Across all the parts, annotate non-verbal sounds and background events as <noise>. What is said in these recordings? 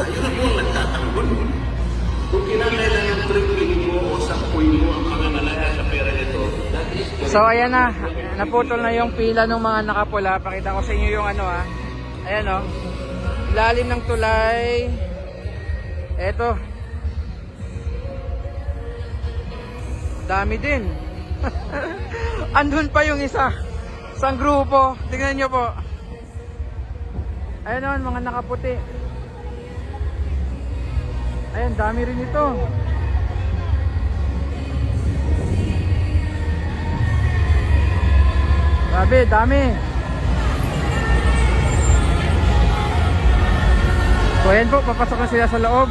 Ayun yung nagtatanggol. Kung kinakailangan tripling mo o sampuin mo ang pangangalaya sa pera nito, So ayan na, naputol na yung pila ng mga nakapula. Pakita ko sa inyo yung ano ah. Ayan oh. Lalim ng tulay. Eto. Dami din. <laughs> Andun pa yung isa. Isang grupo. Tingnan nyo po. Ayan oh, mga nakaputi. Ayan, dami rin ito. Grabe, dami. So ayan po, papasok na sila sa loob.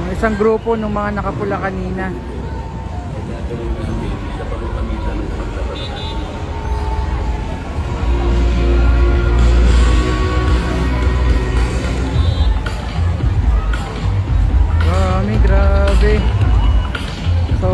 Yung isang grupo ng mga nakapula kanina.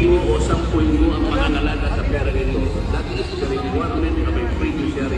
tripling mo o sampuin mo ang pangangalaya sa pera nito, that is the requirement of a fiduciary